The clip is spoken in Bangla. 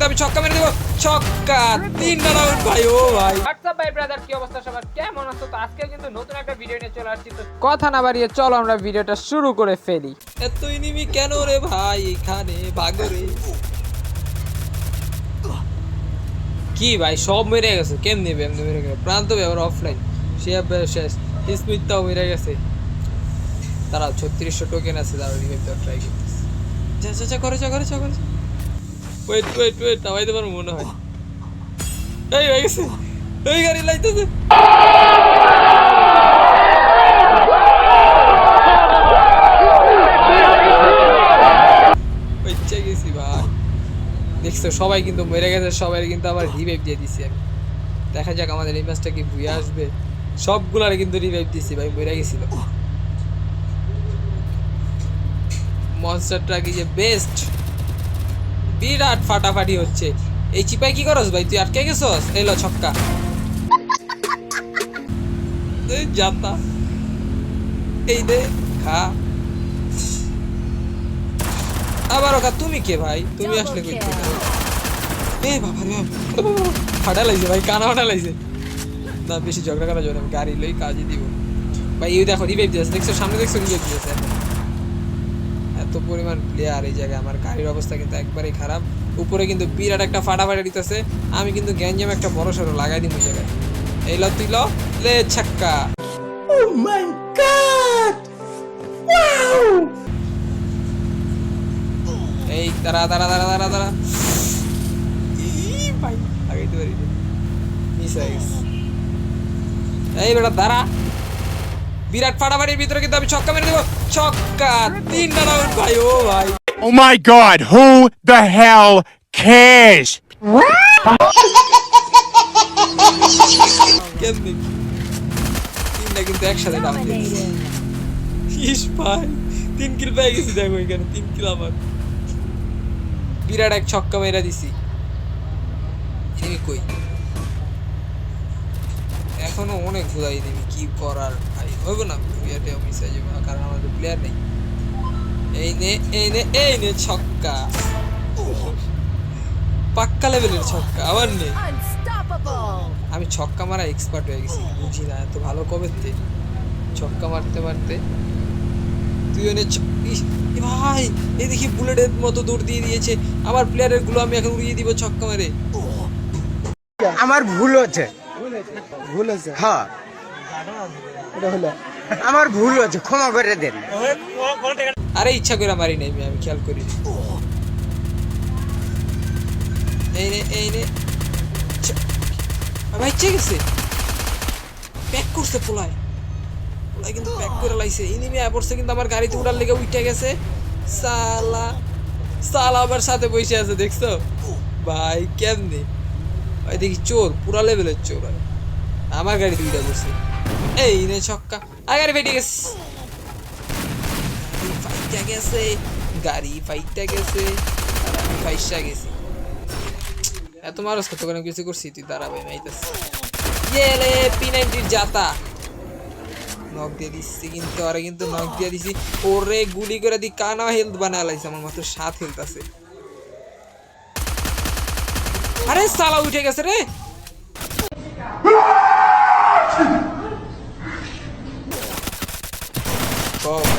কিন্তু আমি ছক্কা মেরে দেবো। ছক্কা তিনটা রাউন্ড ভাই ও ভাই। হোয়াটসঅ্যাপ ভাই ব্রাদার কি অবস্থা সবার? কেমন আছো? তো আজকে কিন্তু নতুন একটা ভিডিও নিয়ে চলে আসছি। তো কথা না বাড়িয়ে চলো আমরা ভিডিওটা শুরু করে ফেলি। এত ইনিমি কেন রে ভাই এখানে? ভাগরে কি ভাই সব মেরে গেছে। কেম নেবে এমনি মেরে গেছে? প্রান্ত ব্যবহার অফলাইন সে শেষ। স্মিথটাও মেরে গেছে। তারা ছত্রিশশো টোকেন আছে তারা রিভাইভ ট্রাই করতেছে। যা যা যা করে যা করে যা করে ওয়েট ওয়েট ওয়েট নামাইতে পারব মনে হয়। এই হয়ে গেছে। এই গাড়ি লাইতেছে। দেখছ, সবাই কিন্তু মরে গেছে, সবাই কিন্তু আবার রিভাইভ দিয়ে দিছি। আমি দেখা যাক আমাদের এই ম্যাচটা কি ভুয়ে আসবে। সবগুলার কিন্তু রিভাইভ দিছি ভাই, মরে গেছিল মনস্টারটা কি যে বেস্ট বিরাট ফাটাফাটি হচ্ছে। এই চিপাই কি করস ভাই? তুই আটকে গেছস? এলো ছক্কা। এই যাতা এই দে খা। আবার ওকা তুমি কে ভাই? তুমি আসলে কই থেকে? এ বাবা রে ফাটা লাগছে ভাই কানা ফাটা লাগছে। না বেশি ঝগড়া করা যাবে আমি গাড়ি লই কাজে দিব। ভাই এই দেখো রিভাইভ দিয়েছে। দেখছ সামনে দেখছ রিভাইভ দিয়েছে। এত পরিমাণ প্লেয়ার এই জায়গায় আমার গাড়ির অবস্থা কিন্তু একবারেই খারাপ। উপরে কিন্তু বিরাট একটা ফাটাফাটি দিতেছে। আমি কিন্তু গ্যাঞ্জাম একটা বড় সড়ো লাগাই দিব জায়গায়। এই ল তুই ল। ছাক্কা। এই দাঁড়া দাঁড়া দাঁড়া দাঁড়া দাঁড়া। পারি মিস এই বেটা দাঁড়া। বিরাট ফাটাফাটির ভিতরে কিন্তু আমি ছক্কা মেরে দেবো। ছক্কা তিনটা রাউন্ড ভাই ও ভাই। ও my god who the hell cares? কেমনি? তিনটা কিন্তু একসাথে ডাউন ইস ভাই তিন কিল পেয়ে গেছি দেখো এখানে তিন কিল আমার বিরাট এক ছক্কা মেরা দিছি। কই? এখনও অনেক ঘুরাই দিবি কি করার ভাই হইব না বিয়াতে মিস হয়ে যাবে না, কারণ আমাদের প্লেয়ার নেই। এই নে এই নে এই নে ছক্কা। পাক্কা লেভেলের ছক্কা আবার নে। আমি ছক্কা মারা এক্সপার্ট হয়ে গেছি বুঝি না এত ভালো কবে তে? ছক্কা মারতে মারতে। তুই এনে ভাই এই দেখি বুলেটের মতো দৌড় দিয়ে দিয়েছে। আমার প্লেয়ারেরগুলো আমি এখন উড়িয়ে দিব ছক্কা মারে। আমার ভুল হচ্ছে। ভুল হ্যাঁ। আমার ভুল হচ্ছে ক্ষমা করে দেন। আরে ইচ্ছা করে মারি নাই আমি, খেয়াল করি এই নে এই নে। ভাই গেছে। প্যাক করছে পোলায়। পোলায় কিন্তু প্যাক করে লাইছে। ইনিমি পড়ছে কিন্তু আমার গাড়িতে উড়ার লেগে উঠে গেছে। সালা সালা আবার সাথে বসে আছে দেখছ? ভাই কেমনে? ভাই দেখি চোর, পুরা লেভেলের চোর আমার গাড়িতে উঠে বসছে এই নে ছক্কা। আর গাড়ি ফেটে গেছে ফাইটা গেছে। গাড়ি ফাইটা গেছে। ফাইসা গেছি। এত মানুষ কত করে কিছু করছি? তুই দাঁড়াবে মাইতাস গেলে পি নাইনটির জাতা নক দিয়ে দিচ্ছি কিন্তু, আরে কিন্তু নক দিয়ে দিছি ওরে, গুলি করে দি, কানা হেলথ বানা লাইছে, আমার মাত্র সাত হেলথ আছে। আরে সালা উঠে গেছে রে। ও।